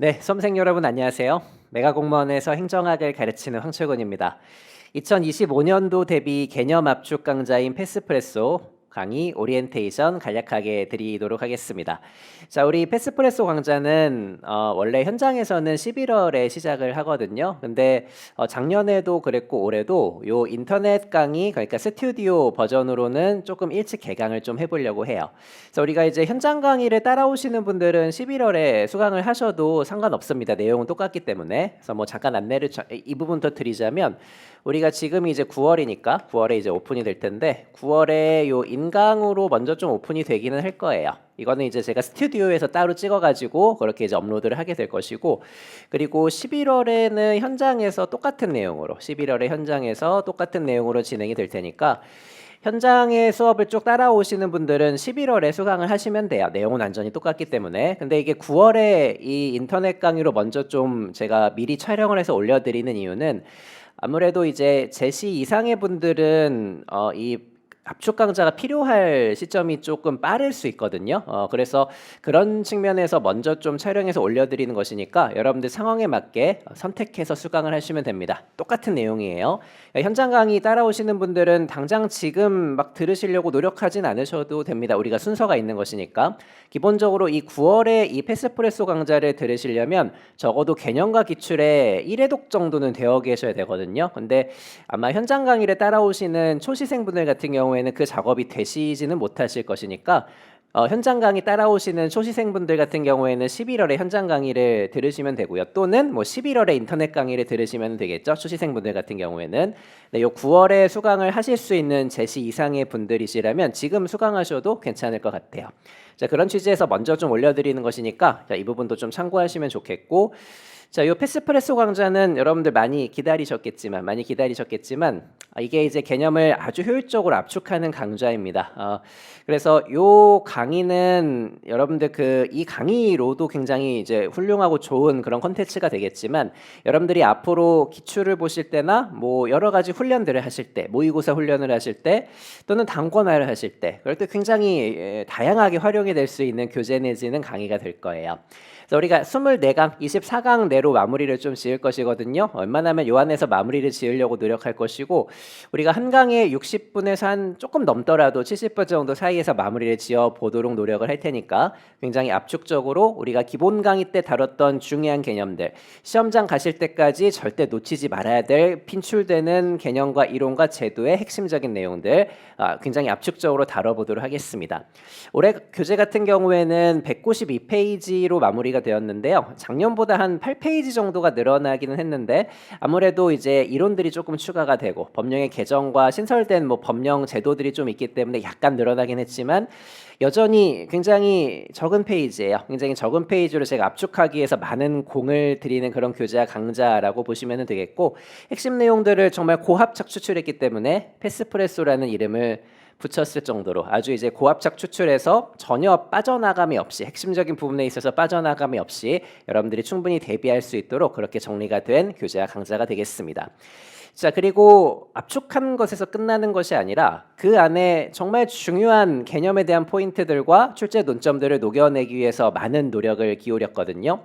네, 수험생 여러분 안녕하세요. 메가공무원에서 행정학을 가르치는 황철곤입니다. 2025년도 대비 개념 압축 강좌인 패스프레소 강의 오리엔테이션 간략하게 드리도록 하겠습니다. 자, 우리 패스프레소 강좌는 어, 원래 현장에서는 11월에 시작을 하거든요. 근데 어, 작년에도 그랬고 올해도 요 인터넷 강의 그러니까 스튜디오 버전으로는 조금 일찍 개강을 좀 해보려고 해요. 그래서 우리가 이제 현장 강의를 따라오시는 분들은 11월에 수강을 하셔도 상관없습니다. 내용은 똑같기 때문에. 그래서 뭐 잠깐 안내를 저- 이 부분 더 드리자면 우리가 지금이 이제 9월이니까 9월에 이제 오픈이 될 텐데 9월에 요 인 강으로 먼저 좀 오픈이 되기는 할 거예요. 이거는 이제 제가 스튜디오에서 따로 찍어가지고 그렇게 이제 업로드를 하게 될 것이고 그리고 11월에는 현장에서 똑같은 내용으로 11월에 현장에서 똑같은 내용으로 진행이 될 테니까 현장의 수업을 쭉 따라오시는 분들은 11월에 수강을 하시면 돼요. 내용은 완전히 똑같기 때문에. 근데 이게 9월에 이 인터넷 강의로 먼저 좀 제가 미리 촬영을 해서 올려드리는 이유는 아무래도 이제 제시 이상의 분들은 어, 이 압축 강좌가 필요할 시점이 조금 빠를 수 있거든요. 어, 그래서 그런 측면에서 먼저 좀 촬영해서 올려드리는 것이니까 여러분들 상황에 맞게 선택해서 수강을 하시면 됩니다. 똑같은 내용이에요. 현장 강의 따라오시는 분들은 당장 지금 막 들으시려고 노력하진 않으셔도 됩니다. 우리가 순서가 있는 것이니까. 기본적으로 이 9월에 이 패스프레소 강좌를 들으시려면 적어도 개념과 기출에 1회독 정도는 되어 계셔야 되거든요. 근데 아마 현장 강의를 따라오시는 초시생분들 같은 경우 에는 그 작업이 되시지는 못하실 것이니까 어, 현장 강의 따라오시는 초시생분들 같은 경우에는 11월에 현장 강의를 들으시면 되고요. 또는 뭐 11월에 인터넷 강의를 들으시면 되겠죠. 초시생분들 같은 경우에는 네, 요 9월에 수강을 하실 수 있는 제시 이상의 분들이시라면 지금 수강하셔도 괜찮을 것 같아요. 자, 그런 취지에서 먼저 좀 올려드리는 것이니까 자, 이 부분도 좀 참고하시면 좋겠고 자, 요 패스프레소 강좌는 여러분들 많이 기다리셨겠지만 많이 기다리셨겠지만 아, 이게 이제 개념을 아주 효율적으로 압축하는 강좌입니다. 어, 그래서 요 강의는 여러분들 그 이 강의로도 굉장히 이제 훌륭하고 좋은 그런 컨텐츠가 되겠지만 여러분들이 앞으로 기출을 보실 때나 뭐 여러 가지 훈련들을 하실 때 모의고사 훈련을 하실 때 또는 단권화를 하실 때 그럴 때 굉장히 예, 다양하게 활용이 될 수 있는 교재 내지는 강의가 될 거예요. 그래서 우리가 24강, 24강 내로 마무리를 좀 지을 것이거든요. 웬만하면 요 안에서 마무리를 지으려고 노력할 것이고 우리가 한 강에 60분에서 한 조금 넘더라도 70분 정도 사이에서 마무리를 지어 보도록 노력을 할 테니까 굉장히 압축적으로 우리가 기본 강의 때 다뤘던 중요한 개념들 시험장 가실 때까지 절대 놓치지 말아야 될 핀출되는 개념과 이론과 제도의 핵심적인 내용들 아, 굉장히 압축적으로 다뤄보도록 하겠습니다. 올해 교재 같은 경우에는 192페이지로 마무리가 되었는데요. 작년보다 한 8페이지 정도가 늘어나기는 했는데 아무래도 이제 이론들이 조금 추가가 되고 법령의 개정과 신설된 뭐 법령 제도들이 좀 있기 때문에 약간 늘어나긴 했지만 여전히 굉장히 적은 페이지예요. 굉장히 적은 페이지로 제가 압축하기 위해서 많은 공을 들이는 그런 교재와 강좌라고 보시면 되겠고 핵심 내용들을 정말 고합착 추출했기 때문에 패스프레소라는 이름을 붙였을 정도로 아주 이제 고압착 추출해서 전혀 빠져나감이 없이 핵심적인 부분에 있어서 빠져나감이 없이 여러분들이 충분히 대비할 수 있도록 그렇게 정리가 된 교재와 강좌가 되겠습니다. 자, 그리고 압축한 것에서 끝나는 것이 아니라 그 안에 정말 중요한 개념에 대한 포인트들과 출제 논점들을 녹여내기 위해서 많은 노력을 기울였거든요.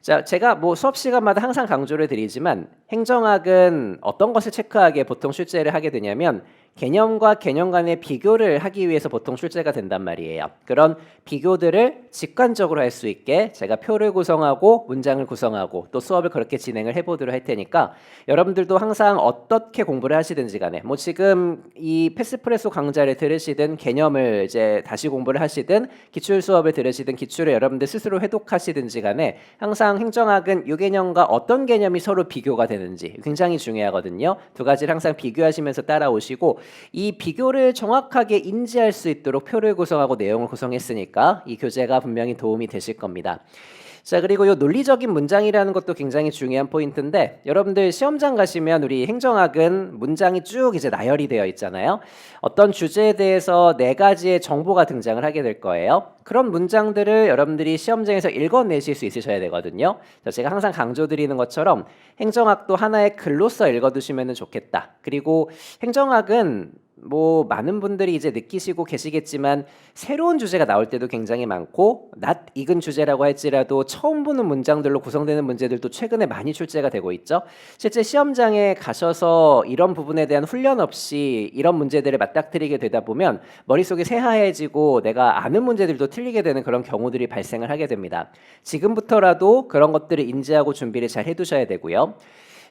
자, 제가 뭐 수업 시간마다 항상 강조를 드리지만 행정학은 어떤 것을 체크하기에 보통 출제를 하게 되냐면 개념과 개념 간의 비교를 하기 위해서 보통 출제가 된단 말이에요. 그런 비교들을 직관적으로 할 수 있게 제가 표를 구성하고 문장을 구성하고 또 수업을 그렇게 진행을 해보도록 할 테니까 여러분들도 항상 어떻게 공부를 하시든지 간에 뭐 지금 이 패스프레소 강좌를 들으시든 개념을 이제 다시 공부를 하시든 기출 수업을 들으시든 기출을 여러분들 스스로 회독하시든지 간에 항상 행정학은 이 개념과 어떤 개념이 서로 비교가 되는지 굉장히 중요하거든요. 두 가지를 항상 비교하시면서 따라오시고 이 비교를 정확하게 인지할 수 있도록 표를 구성하고 내용을 구성했으니까 이 교재가 분명히 도움이 되실 겁니다. 자 그리고 이 논리적인 문장이라는 것도 굉장히 중요한 포인트인데 여러분들 시험장 가시면 우리 행정학은 문장이 쭉 이제 나열이 되어 있잖아요. 어떤 주제에 대해서 네 가지의 정보가 등장을 하게 될 거예요. 그런 문장들을 여러분들이 시험장에서 읽어내실 수 있으셔야 되거든요. 자, 제가 항상 강조드리는 것처럼 행정학도 하나의 글로써 읽어두시면 좋겠다. 그리고 행정학은 뭐 많은 분들이 이제 느끼시고 계시겠지만 새로운 주제가 나올 때도 굉장히 많고 낯 익은 주제라고 할지라도 처음 보는 문장들로 구성되는 문제들도 최근에 많이 출제가 되고 있죠. 실제 시험장에 가셔서 이런 부분에 대한 훈련 없이 이런 문제들을 맞닥뜨리게 되다 보면 머릿속이 새하얘지고 내가 아는 문제들도 틀리게 되는 그런 경우들이 발생을 하게 됩니다. 지금부터라도 그런 것들을 인지하고 준비를 잘 해두셔야 되고요.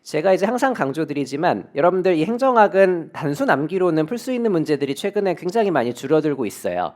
제가 이제 항상 강조드리지만 여러분들 이 행정학은 단순 암기로는 풀 수 있는 문제들이 최근에 굉장히 많이 줄어들고 있어요.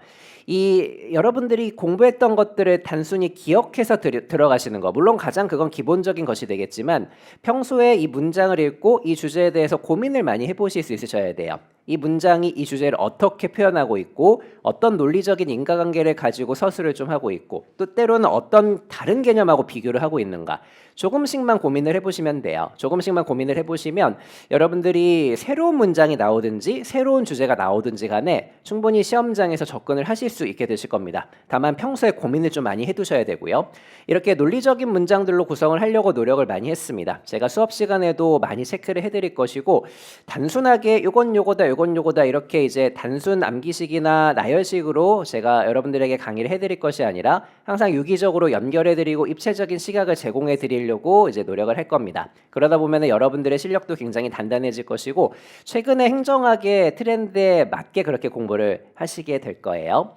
이 여러분들이 공부했던 것들을 단순히 기억해서 들, 들어가시는 거 물론 가장 그건 기본적인 것이 되겠지만 평소에 이 문장을 읽고 이 주제에 대해서 고민을 많이 해보실 수 있으셔야 돼요. 이 문장이 이 주제를 어떻게 표현하고 있고 어떤 논리적인 인과관계를 가지고 서술을 좀 하고 있고 또 때로는 어떤 다른 개념하고 비교를 하고 있는가 조금씩만 고민을 해보시면 돼요. 조금씩만 고민을 해보시면 여러분들이 새로운 문장이 나오든지 새로운 주제가 나오든지 간에 충분히 시험장에서 접근을 하실 수 있게 되실 겁니다. 다만 평소에 고민을 좀 많이 해두셔야 되고요. 이렇게 논리적인 문장들로 구성을 하려고 노력을 많이 했습니다. 제가 수업 시간에도 많이 체크를 해드릴 것이고 단순하게 요건 요거다 요건 요거다 이렇게 이제 단순 암기식이나 나열식으로 제가 여러분들에게 강의를 해드릴 것이 아니라 항상 유기적으로 연결해드리고 입체적인 시각을 제공해드리려고 이제 노력을 할 겁니다. 그러다 보면 여러분들의 실력도 굉장히 단단해질 것이고 최근에 행정학의 트렌드에 맞게 그렇게 공부를 하시게 될 거예요.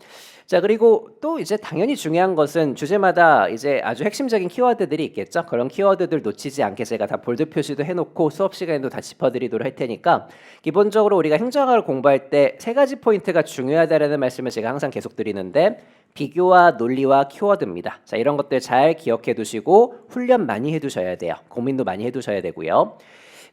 자 그리고 또 이제 당연히 중요한 것은 주제마다 이제 아주 핵심적인 키워드들이 있겠죠. 그런 키워드들 놓치지 않게 제가 다 볼드 표시도 해놓고 수업 시간에도 다 짚어드리도록 할 테니까 기본적으로 우리가 행정학을 공부할 때 세 가지 포인트가 중요하다라는 말씀을 제가 항상 계속 드리는데 비교와 논리와 키워드입니다. 자 이런 것들 잘 기억해 두시고 훈련 많이 해 두셔야 돼요. 고민도 많이 해 두셔야 되고요.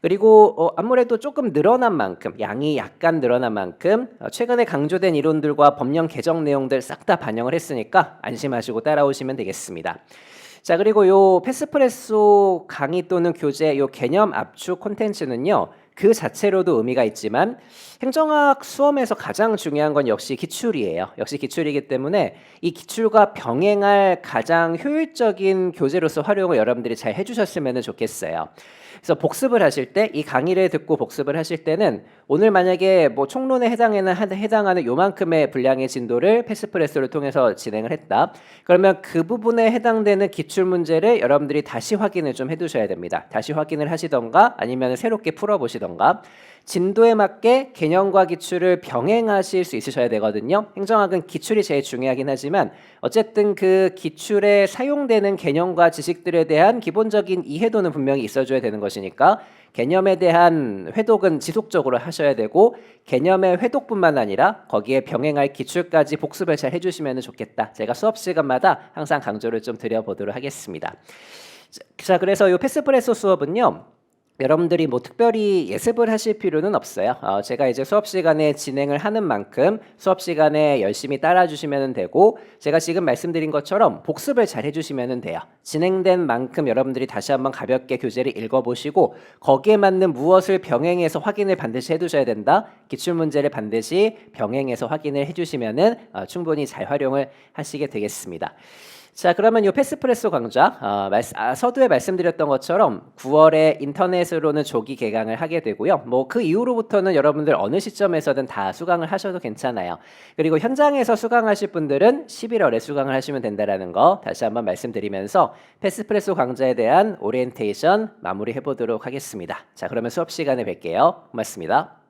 그리고 어, 아무래도 조금 늘어난 만큼 양이 약간 늘어난 만큼 어, 최근에 강조된 이론들과 법령 개정 내용들 싹 다 반영을 했으니까 안심하시고 따라오시면 되겠습니다. 자 그리고 요 패스프레소 강의 또는 교재 요 개념 압축 콘텐츠는요 그 자체로도 의미가 있지만 행정학 수험에서 가장 중요한 건 역시 기출이에요. 역시 기출이기 때문에 이 기출과 병행할 가장 효율적인 교재로서 활용을 여러분들이 잘 해주셨으면 좋겠어요. 그래서 복습을 하실 때 이 강의를 듣고 복습을 하실 때는 오늘 만약에 뭐 총론에 해당하는 해당하는 요만큼의 분량의 진도를 패스프레스를 통해서 진행을 했다. 그러면 그 부분에 해당되는 기출 문제를 여러분들이 다시 확인을 좀 해두셔야 됩니다. 다시 확인을 하시던가 아니면 새롭게 풀어보시 던가. 진도에 맞게 개념과 기출을 병행하실 수 있으셔야 되거든요. 행정학은 기출이 제일 중요하긴 하지만 어쨌든 그 기출에 사용되는 개념과 지식들에 대한 기본적인 이해도는 분명히 있어줘야 되는 것이니까 개념에 대한 회독은 지속적으로 하셔야 되고 개념의 회독뿐만 아니라 거기에 병행할 기출까지 복습을 잘 해주시면 좋겠다. 제가 수업 시간마다 항상 강조를 좀 드려보도록 하겠습니다. 자, 그래서 이 패스프레소 수업은요. 여러분들이 뭐 특별히 예습을 하실 필요는 없어요. 어, 제가 이제 수업 시간에 진행을 하는 만큼 수업 시간에 열심히 따라 주시면 되고 제가 지금 말씀드린 것처럼 복습을 잘 해주시면 돼요. 진행된 만큼 여러분들이 다시 한번 가볍게 교재를 읽어보시고 거기에 맞는 무엇을 병행해서 확인을 반드시 해두셔야 된다. 기출 문제를 반드시 병행해서 확인을 해주시면 어, 충분히 잘 활용을 하시게 되겠습니다. 자, 그러면 이 패스프레소 강좌 어, 말, 아, 서두에 말씀드렸던 것처럼 9월에 인터넷으로는 조기 개강을 하게 되고요. 뭐 그 이후로부터는 여러분들 어느 시점에서든 다 수강을 하셔도 괜찮아요. 그리고 현장에서 수강하실 분들은 11월에 수강을 하시면 된다라는 거 다시 한번 말씀드리면서 패스프레소 강좌에 대한 오리엔테이션 마무리해 보도록 하겠습니다. 자, 그러면 수업 시간에 뵐게요. 고맙습니다.